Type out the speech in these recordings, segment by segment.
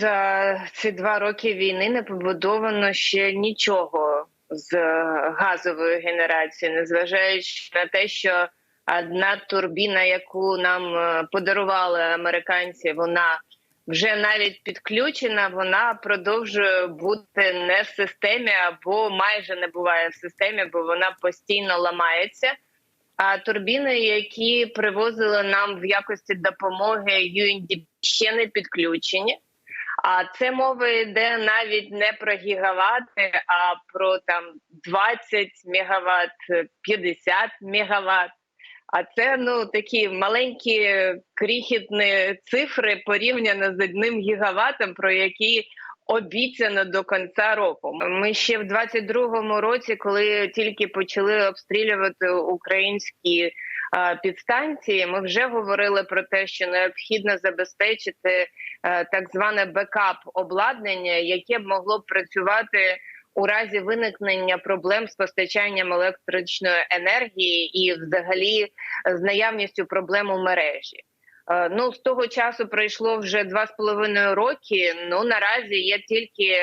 за ці два роки війни не побудовано ще нічого з газовою генерацією, незважаючи на те, що одна турбіна, яку нам е, подарували американці, вона вже навіть підключена, вона продовжує бути не в системі або майже не буває в системі, бо вона постійно ламається. А турбіни, які привозили нам в якості допомоги UNDP, ще не підключені. А це мова йде навіть не про гігавати, а про там 20 мегаватт, 50 мегаватт. А це ну такі маленькі крихітні цифри порівняно з одним гігаватом, про які обіцяно до кінця року. Ми ще в 22-му році, коли тільки почали обстрілювати українські підстанції, ми вже говорили про те, що необхідно забезпечити так зване бекап обладнання, яке б могло б працювати у разі виникнення проблем з постачанням електричної енергії і, взагалі, з наявністю проблем у мережі. Е, ну з того часу пройшло вже два з половиною роки. Ну наразі є тільки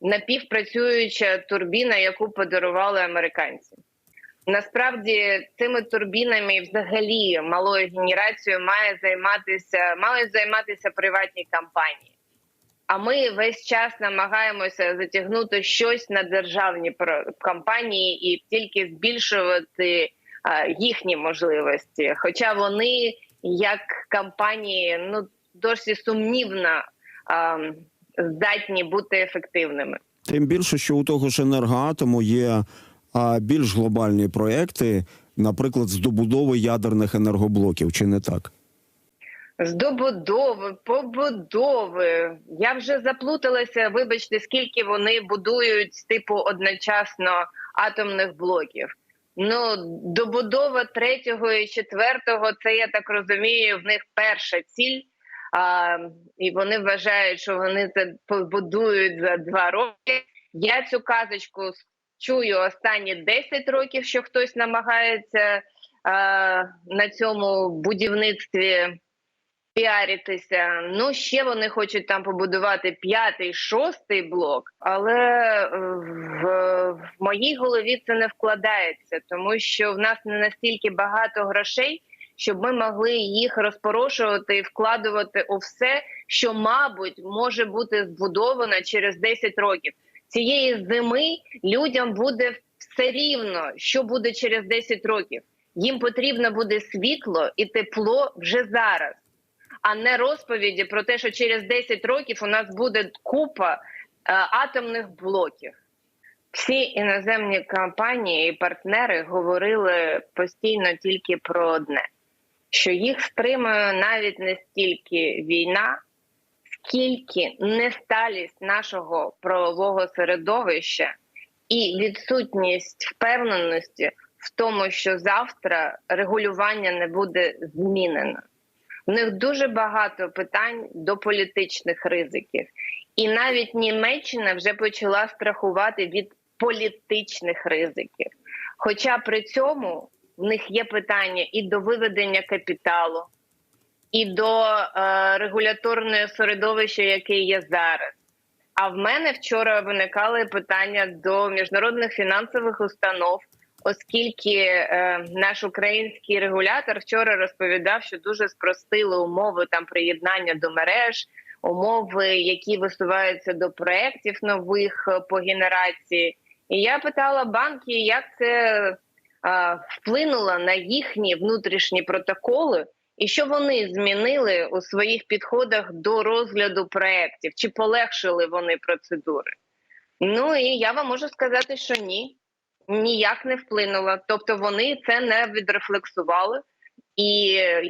напівпрацююча турбіна, яку подарували американці. Насправді цими турбінами, взагалі, малою генерацією, має займатися мають займатися приватні компанії. А ми весь час намагаємося затягнути щось на державні компанії і тільки збільшувати їхні можливості. Хоча вони, як компанії, ну досить сумнівно здатні бути ефективними. Тим більше, що у того ж енергоатому є більш глобальні проекти, наприклад, з добудови ядерних енергоблоків, чи не так? З побудови. Я вже заплуталася. Вибачте, скільки вони будують типу одночасно атомних блоків. Ну, добудова третього і четвертого, це я так розумію, в них перша ціль. А, І вони вважають, що вони це побудують за два роки. Я цю казочку чую останні 10 років, що хтось намагається на цьому будівництві піаритися. Ну ще вони хочуть там побудувати п'ятий, шостий блок, але е, в, в моїй голові це не вкладається, тому що в нас не настільки багато грошей, щоб ми могли їх розпорошувати і вкладувати у все, що, мабуть, може бути збудовано через 10 років. Цієї зими людям буде все рівно, що буде через 10 років. Їм потрібно буде світло і тепло вже зараз а не розповіді про те, що через 10 років у нас буде купа е, атомних блоків. Всі іноземні компанії і партнери говорили постійно тільки про одне: що їх стримує навіть не стільки війна, скільки несталість нашого правового середовища і відсутність впевненості в тому, що завтра регулювання не буде змінено. В них дуже багато питань до політичних ризиків, і навіть Німеччина вже почала страхувати від політичних ризиків. Хоча при цьому в них є питання і до виведення капіталу, і до е, регуляторного середовища, яке є зараз. А в мене вчора виникали питання до міжнародних фінансових установ оскільки е, наш український регулятор вчора розповідав, що дуже спростили умови там приєднання до мереж, умови, які висуваються до проєктів нових е, по генерації. І я питала банки, як це е, вплинуло на їхні внутрішні протоколи. І що вони змінили у своїх підходах до розгляду проєктів? Чи полегшили вони процедури? Ну і я вам можу сказати, що ні ніяк не вплинула. Тобто вони це не відрефлексували, і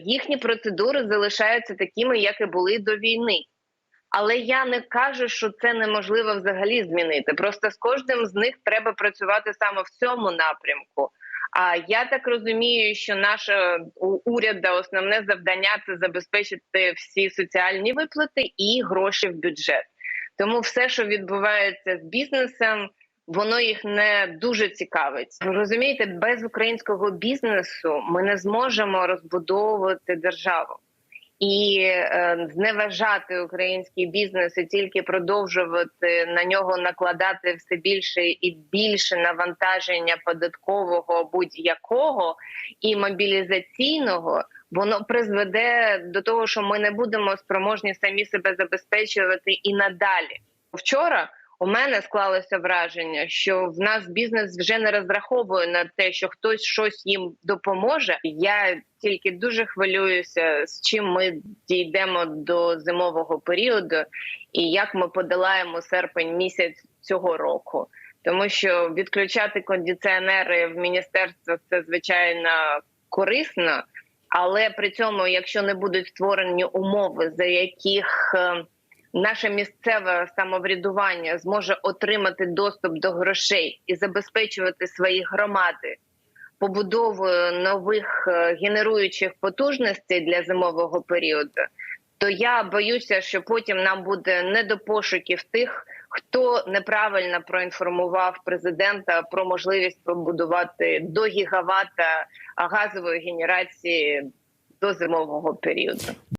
їхні процедури залишаються такими, як і були до війни. Але я не кажу, що це неможливо взагалі змінити. Просто з кожним з них треба працювати саме в цьому напрямку. А я так розумію, що наша уряда основне завдання це забезпечити всі соціальні виплати і гроші в бюджет. Тому все, що відбувається з бізнесом, воно їх не дуже цікавить. Розумієте, без українського бізнесу ми не зможемо розбудовувати державу. І е, зневажати український бізнес і тільки продовжувати на нього накладати все більше і більше навантаження податкового будь-якого і мобілізаційного. Воно призведе до того, що ми не будемо спроможні самі себе забезпечувати і надалі. Вчора у мене склалося враження, що в нас бізнес вже не розраховує на те, що хтось щось їм допоможе. Я тільки дуже хвилююся, з чим ми дійдемо до зимового періоду, і як ми подолаємо серпень місяць цього року. Тому що відключати кондиціонери в міністерствах це звичайно корисно, але при цьому, якщо не будуть створені умови, за яких е, наше місцеве самоврядування зможе отримати доступ до грошей і забезпечувати свої громади побудовою нових е, генеруючих потужностей для зимового періоду, то я боюся, що потім нам буде не до пошуків тих, хто неправильно проінформував президента про можливість побудувати до гігавата газової генерації до зимового періоду.